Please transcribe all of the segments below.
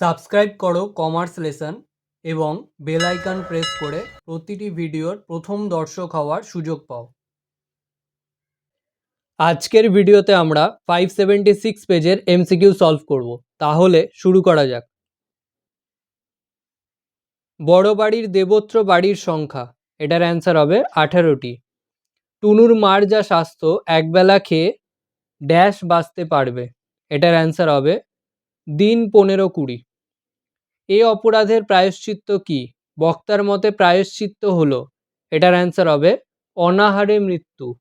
Subscribe করো commerce lesson এবং bell icon press করে প্রতিটি ভিডিওর প্রথম দর্শক হওয়ার সুযোগ পাও। আজকের ভিডিওতে আমরা ফাইভ সেভেন্টি সিক্স পেজের এমসিকিউ সলভ করব। তাহলে শুরু করা যাক। বড় বাড়ির দেবত্র বাড়ির সংখ্যা, এটার অ্যান্সার হবে আঠারোটি। টুনুর মার যা স্বাস্থ্য, একবেলা খেয়ে ড্যাশ বাঁচতে পারবে, এটার অ্যান্সার হবে দিন পনেরো কুড়ি। এ অপরাধের প্রায়শ্চিত্ত কি? বক্তার মতে প্রায়শ্চিত্ত হলো। এটার অ্যান্সার হবে, অনাহারে মৃত্যু।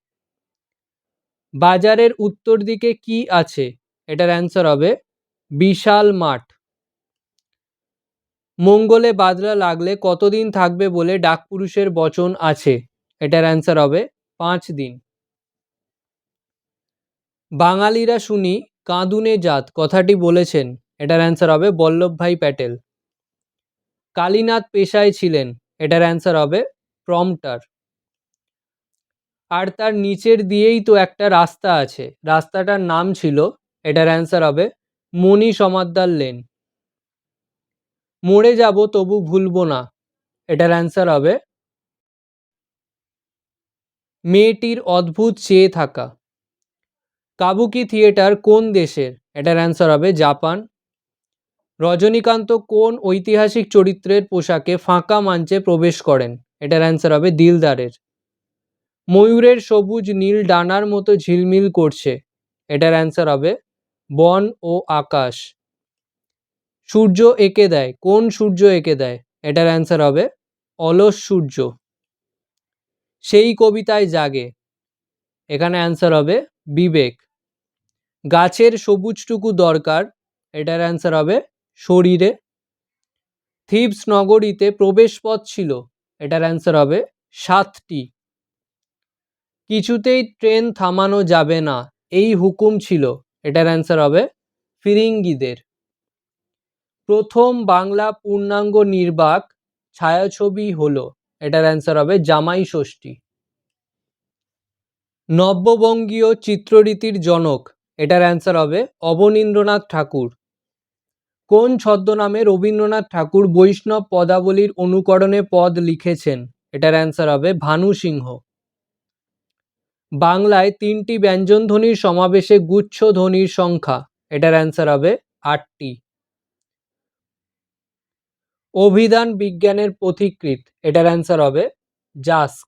বাজারের উত্তর দিকে কি আছে? এটার অ্যান্সার হবে, বিশাল মাঠ। মঙ্গলে বাদলা লাগলে কতদিন থাকবে বলে ডাকপুরুষের বচন আছে? এটার অ্যান্সার হবে, পাঁচ দিন। বাঙালিরা শুনি, কাঁদুনে জাত, কথাটি বলেছেন। এটার অ্যান্সার হবে, বল্লভভাই প্যাটেল। কালীনাথ পেশায় ছিলেন। এটার অ্যান্সার হবে প্রম্পটার আর তার নিচের দিয়েই তো একটা রাস্তা আছে। রাস্তাটার নাম ছিল, এটার অ্যান্সার হবে মণি সমাদ্দার লেন। মরে যাব তবু ভুলবো না। এটার অ্যান্সার হবে মেয়েটির অদ্ভুত চেয়ে থাকা। কাবুকি থিয়েটার কোন দেশের? এটার অ্যান্সার হবে জাপান। রজনীকান্ত কোন ঐতিহাসিক চরিত্রের পোশাকে ফাঁকা মঞ্চে প্রবেশ করেন? এটার অ্যান্সার হবে দিলদারের। ময়ূরের সবুজ নীল ডানার মতো ঝিলমিল করছে। এটার অ্যান্সার হবে বন ও আকাশ। সূর্য এঁকে দেয়, কোন সূর্য এঁকে দেয়? এটার অ্যান্সার হবে অলস সূর্য। সেই কবিতায় জাগে। এখানে অ্যান্সার হবে বিবেক। গাছের সবুজটুকু দরকার, এটার অ্যান্সার হবে শরীরে। থিবস নগরীতে প্রবেশপথ ছিল, এটার অ্যান্সার হবে সাতটি। কিছুতেই ট্রেন থামানো যাবে না, এই হুকুম ছিল, এটার অ্যান্সার হবে ফিরিঙ্গিদের। প্রথম বাংলা পূর্ণাঙ্গ নির্বাক ছায়াছবি হলো, এটার অ্যান্সার হবে জামাই ষষ্ঠী। নব্যবঙ্গীয় চিত্ররীতির জনক, এটার অ্যান্সার হবে অবনীন্দ্রনাথ ঠাকুর। কোন ছদ্মনামে রবীন্দ্রনাথ ঠাকুর বৈষ্ণব পদাবলীর অনুকরণে পদ লিখেছেন? এটার অ্যান্সার হবে ভানু সিংহ। বাংলায় তিনটি ব্যঞ্জনধ্বনির সমাবেশে গুচ্ছ ধ্বনির সংখ্যা, এটার অ্যান্সার হবে আটটি। অভিধান বিজ্ঞানের পথিকৃত এটার অ্যান্সার হবে জাস্ক।